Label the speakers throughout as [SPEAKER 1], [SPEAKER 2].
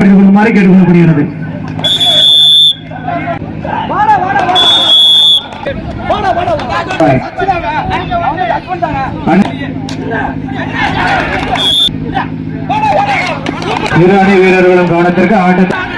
[SPEAKER 1] கொள்ளுமாறு கேட்டுக்கொள்ளப்படுகிறது இரு அணி வீரர்களும் கவனத்திற்கு ஆட்டத்தை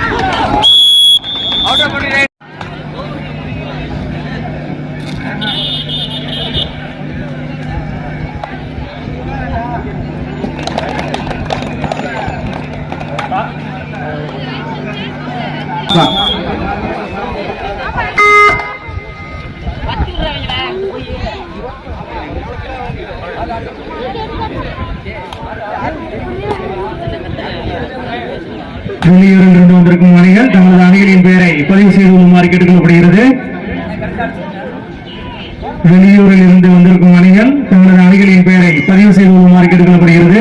[SPEAKER 1] வெளியூரில் இருந்து வந்திருக்கும் அணிகள் தங்களது அணிகளின் பெயரை பதிவு செய்து கொள்ளுமாறு கேட்டுக்கொள்ளப்படுகிறது. வெளியூரில் இருந்து வந்திருக்கும் அணிகள் தங்களது அணிகளின் பெயரை பதிவு செய்து கொள்ளுமாறு கேட்டுக்கொள்ளப்படுகிறது.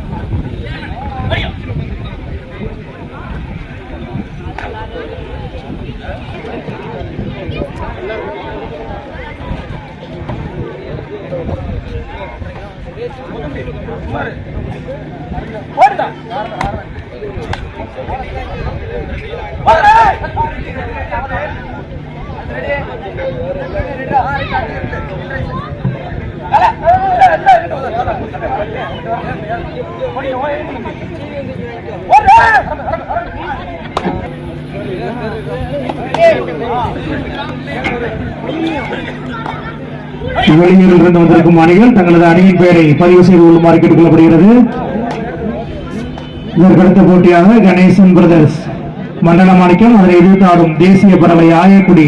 [SPEAKER 1] ஓடுதா ஓடுறா வெளியூரில் இருந்து வந்திருக்கும் அணிகள் தங்களது அணியின் பெயரை பதிவு செய்து கொள்ளுமாறு கேட்டுக்கொள்ளப்படுகிறது இதற்கடுத்த போட்டியாக கணேசன் பிரதர்ஸ் மண்டல மாணிக்கம் அதனை எதிர்த்து ஆடும் தேசிய பறவை Ayakudi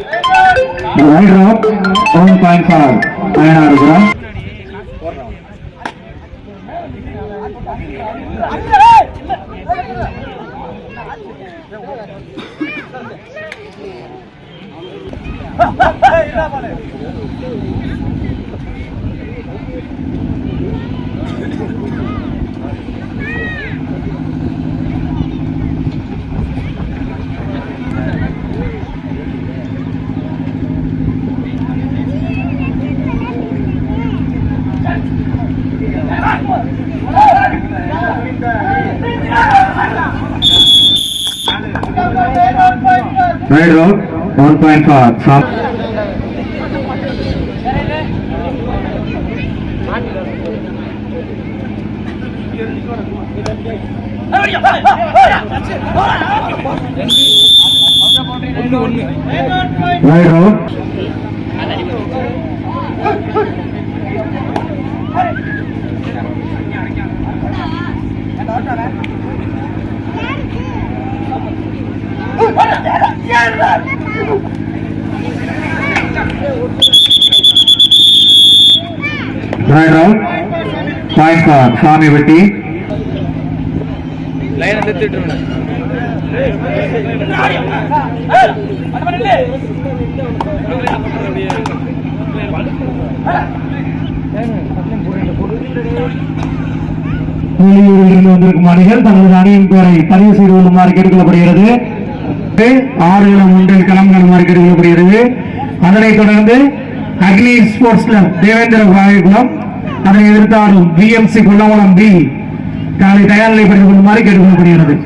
[SPEAKER 1] one round one point five பயனா இருக்கிறோம் Ha ha ha! Side road One point four. from Right road Right drop, point five, Swami வெளியூரில் இருந்து வந்திருக்கும் அணிகள் தங்களது அணியின் பெயரை பதிவு செய்து கொள்ளுமாறு கேட்டுக்கொள்ளப்படுகிறது. ஆறு இளம் ஒன்றில் களம் காணுமாறு கேட்டுக்கொள்ளப்படுகிறது அதனைத் தொடர்ந்து அக்னி ஸ்போர்ட்ஸ் கிளப் தேவேந்திர வாயுகுளம் அதனை எதிர்த்தாடும் பிஎம்சி கொல்லவளம் பி காலை தயார் நிலைப்படுத்திக் கொள்ளுமாறு கேட்டுக்கொள்ளப்படுகிறது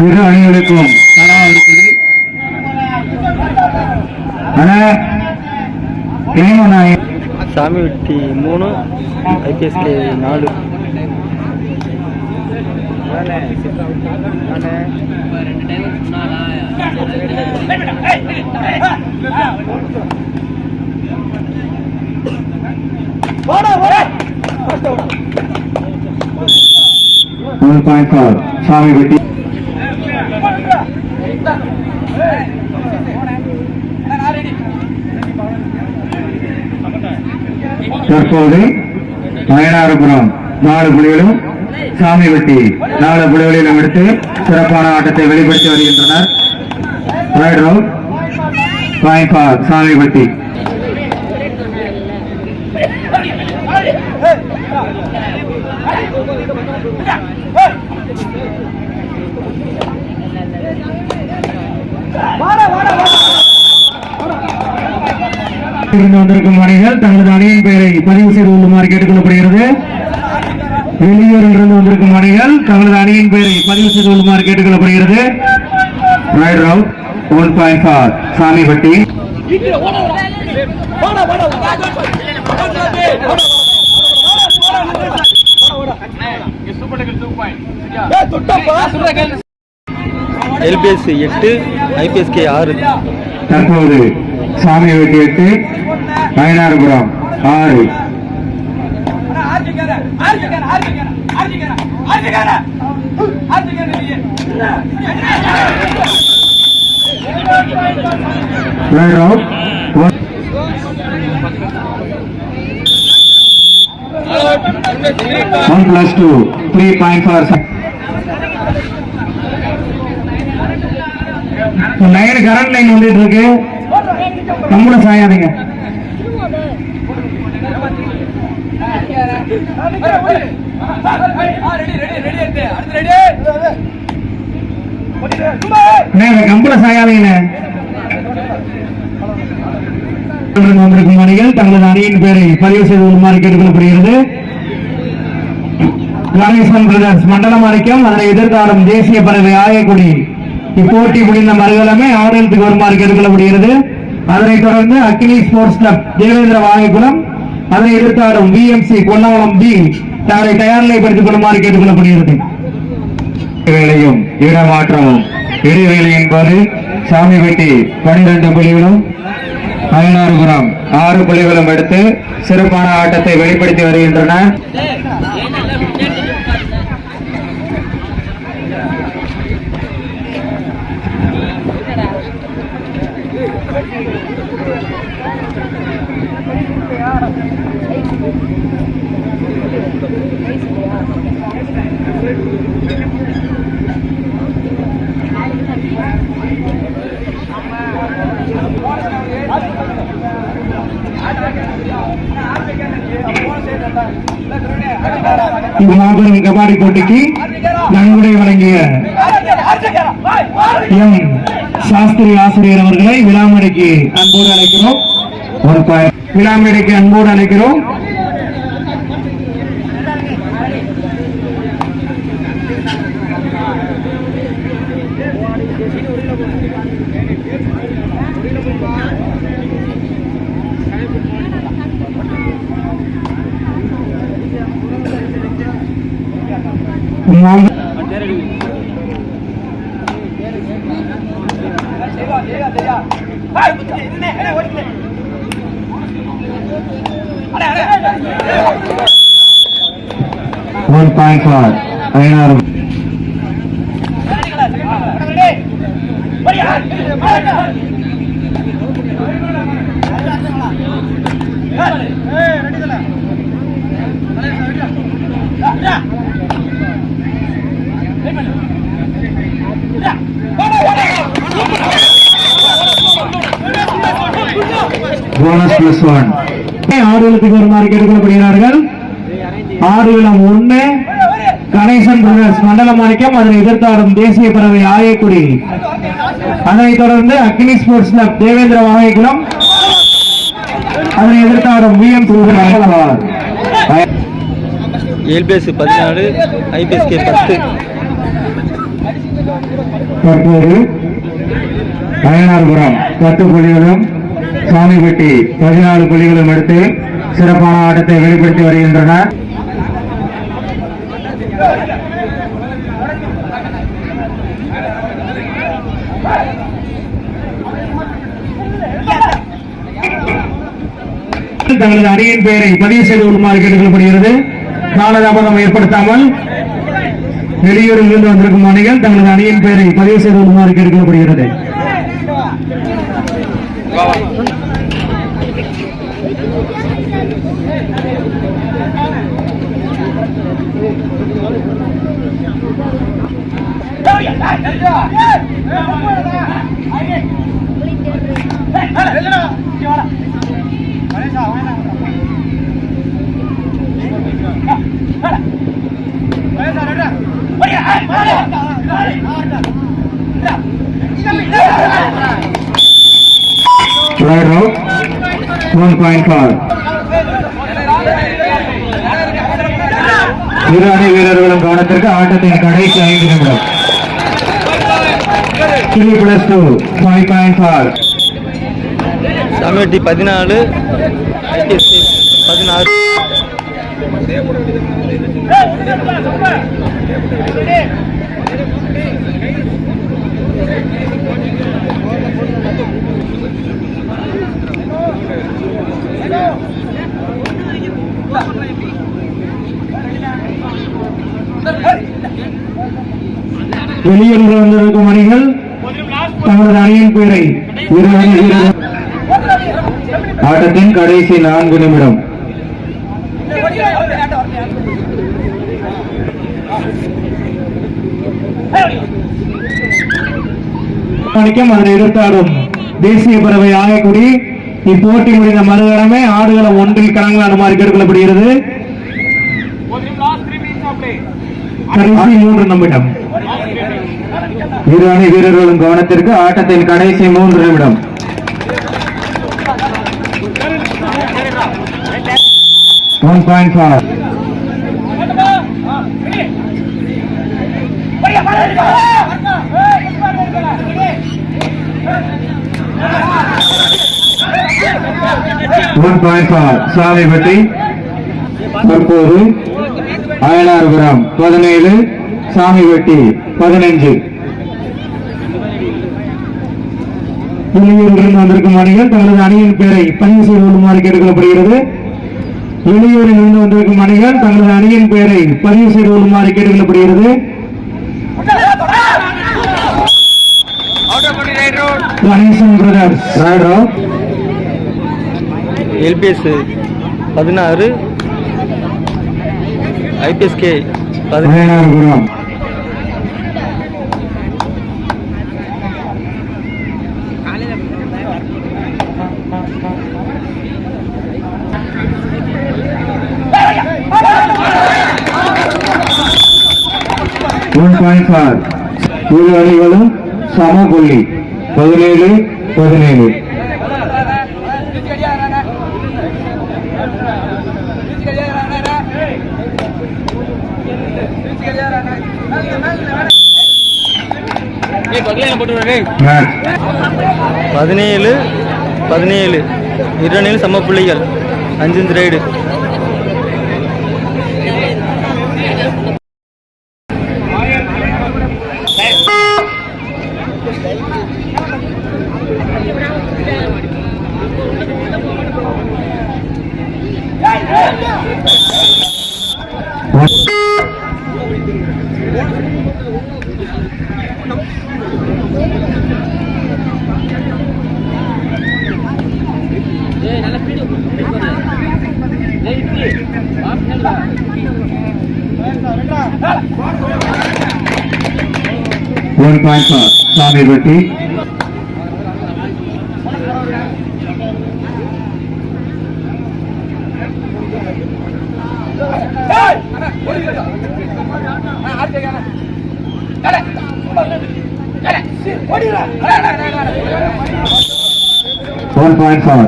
[SPEAKER 1] இரு அணிகளுக்கும்
[SPEAKER 2] சாமி வெட்டி மூணு ஐபிஎஸ்கே நாலு.
[SPEAKER 1] ஒன் பாயிண்ட் ஃபோர் சாமி வெட்டி. தற்போது மயிலாரபுரம் நாலு புலிகளும் சாமி வெட்டி நாலு புலிகளிலும் எடுத்து சிறப்பான ஆட்டத்தை வெளிப்படுத்தி வருகின்றனர். Right சாமி வெட்டி. இருந்து வந்திருக்கும் அணிகள் தங்களது அணியின் பெயரை பதிவு செய்து கொள்ளுமாறு கேட்டுக்கொள்ளப்படுகிறது. வெளியூரில் இருந்து வந்திருக்கும் அணிகள் தங்களது அணியின் பெயரை பதிவு செய்து கொள்ளுமாறு கேட்டுக்கொள்ளப்படுகிறது. Raid round one point for Samipatti
[SPEAKER 2] LPS எட்டு ஐபிஎஸ்கே ஆறு.
[SPEAKER 1] தற்போது சாமி வெட்டி எட்டு மயிலாடுபுரம் ஆறு. Raid round one plus two three point for line current line வந்துட்டு இருக்கு கம்பளம் சாயாதீங்க வந்திருக்கும் அணிகள் தங்களது அணியின் பேரை பதிவு செய்து கொள்ளுமாறு கேட்டுக்கொள்ளப்படுகிறது. கணேசன் பிரதர்ஸ் மண்டலம் அரைக்கும் அதனை எதிர்காலம் தேசிய பறவை ஆயக்குடி. இப்போட்டி முடிந்த மறுகலமே ஆவணத்துக்கு வருமாறு கேட்டுக்கொள்ளப்படுகிறது. அதனைத் தொடர்ந்து அக்னி ஸ்போர்ட்ஸ் கிளப் தேவேந்திர வாகைக்குளம் அதை எதிர்த்தாடும் பிஎம்சி பொன்னாவளம் பி தங்களை தயார் நிலைப்படுத்திக் கொள்ளுமாறு கேட்டுக்கொள்ளப்படுகிறது. வேலையும் இடமாற்றமும் இடைவேளை போது சாமி வெட்டி பனிரெண்டு புள்ளிகளும் பதினாறுபுரம் ஆறு புள்ளிகளும் எடுத்து சிறப்பான ஆட்டத்தை வெளிப்படுத்தி வருகின்றன. மாபெரும் கபாடி போட்டிக்கு நன்கொடை வழங்கிய எம் சாஸ்திரி ஆசிரியர் அவர்களை விழாமடைக்கு அன்போடு அழைக்கிறோம். ஒன் பாயிண்ட் விழாமடைக்கு அன்போடு அழைக்கிறோம். மாபெரும் ஒன் பாயிண்ட் ஃபார் பதினாறு போனஸ் பிளஸ் ஒன் ஆறு எழுத்துக்கு வருமாறு கேட்டுக்கொள்ளப்படுகிறார்கள். ஆறு இளம் ஒண்ணு கணேசன் பிரதர்ஸ் மண்டல மாணிக்கம் அதனை எதிர்த்தாடும் தேசிய பறவை ஆயக்குடி. அதனைத் தொடர்ந்து அக்னி ஸ்போர்ட்ஸ் கிளப் தேவேந்திர வாகைக்குளம் அதனை எதிர்த்தாடும் வி எம்
[SPEAKER 2] எல்பிஎஸ் பதினாலு ஐபிஎஸ்கே பத்து.
[SPEAKER 1] தற்போது பயனார்புரம் பத்து புள்ளிகளும் சாமிப்பட்டி பதினாலு புள்ளிகளும் எடுத்து சிறப்பான ஆட்டத்தை வெளிப்படுத்தி வருகின்றனர். தங்களது அணியின் பெயரை பதிவு செய்து கொள்ளுமாறு கேட்டுக்கொள்ளப்படுகிறது. காலதாமதம் ஏற்படுத்தாமல் வெளியூரில் இருந்து வந்திருக்கும் அணிகள் தங்களது அணியின் பெயரை பதிவு செய்து கொள்ளுமாறு கேட்டுக்கொள்ளப்படுகிறது. Right out. One point foul. இரு அணி வீரர்களும் கவனத்திற்கு ஆட்டத்தின் கடைசி ஐந்து நிமிடம் three plus two five point for
[SPEAKER 2] Samivetti பதினாலு ஐபிஎஸ்கே பதினாறு
[SPEAKER 1] வெளியூரில் வந்திருக்கும் அணிகள் தங்களது அணியின் பேரை இரு ஆட்டத்தின் கடைசி நான்கு நிமிடம். மணிக்கும் அதனை எதிர்த்தாடும் தேசிய பறவை ஆகக்குடி இப்போட்டி முடிந்த மறுகணமே ஆடுகளை ஒன்றில் கணங்கள் களங்களாடுமாறு கேட்டுக்கொள்ளப்படுகிறது கடைசி மூன்று நிமிடம். இரு அணி வீரர்களும் கவனத்திற்கு ஆட்டத்தின் கடைசி மூன்று நிமிடம். One point for one point for Samipatti தற்போது அயனார்புரம் பதினேழு சாமிவெட்டி பதினஞ்சு. வெளியூரிலிருந்து வந்திருக்கும் அணிகள் தங்களது அணியின் பெயரை பதிவு செய்து கொள்ளுமாறு கேட்டுக்கொள்ளப்படுகிறது வெளியூரில் இருந்து வந்திருக்கும் அணிகள் தங்களது அணியின் பெயரை பதிவு செய்து கொள்ளுமாறு கேட்டுக்கொள்ளப்படுகிறது கணேசன் பிரதர்ஸ் ராய்டோ.
[SPEAKER 2] எல்பிஎஸ் பதினாறு ஐபிஎஸ்கே பதினேழு.
[SPEAKER 1] ஒன் பாயிண்ட் இரு அணிகளும் சம புள்ளி பதினேழு பதினேழு.
[SPEAKER 2] பதினேழு பதினேழு. இரணில் சம புள்ளிகள் அஞ்சு raid
[SPEAKER 1] one point five Samipatti one point five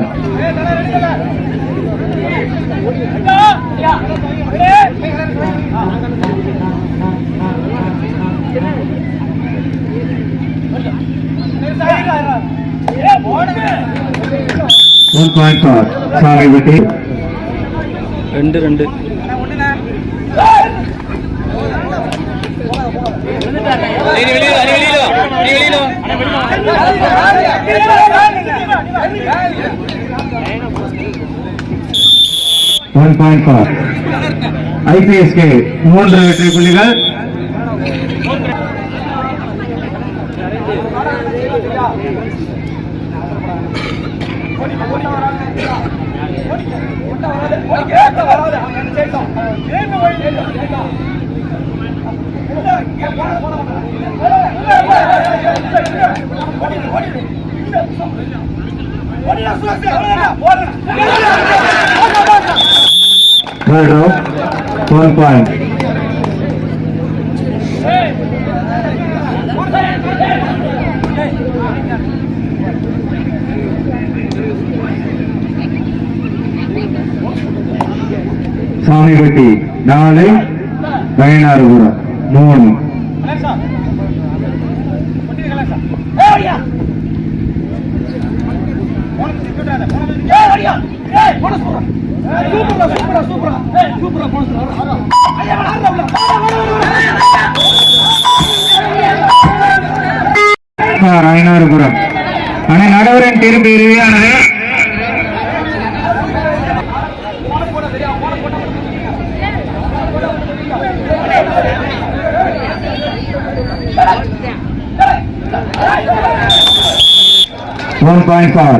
[SPEAKER 3] போடுங்க
[SPEAKER 4] ஒன் பாயிண்ட்
[SPEAKER 2] ரெண்டு ரெண்டு.
[SPEAKER 4] ஒன் பாயிண்ட் ஃபார் ஐபிஎஸ்கே மூன்று வெற்றி புள்ளிகள். Third round one point Samipatti நாலு வயனாறுபுரம் மூணு. ராயனாறுபுரம் அணை நடவரன் திரும்பி இறுதியானது. One point for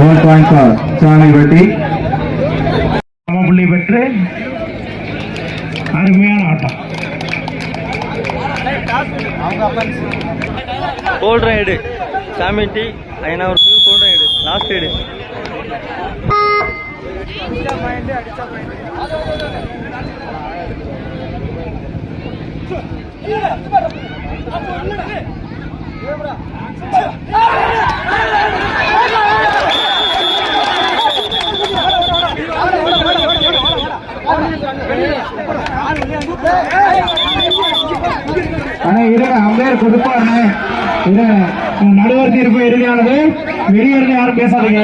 [SPEAKER 4] one point for Salaipatti புள்ளி பெற்று அருமையான ஆட்டம்
[SPEAKER 2] எடு சாமிட்டி ஐநாவூருக்கு கோல்டன் எடு லாஸ்ட் எடு
[SPEAKER 4] ஆனா இரு அம்பேர் கொடுப்பாரு இரு நடுவர் தீர்ப்பு இறுதியானது. வெளியே இருந்து யாரும் பேசாதீங்க.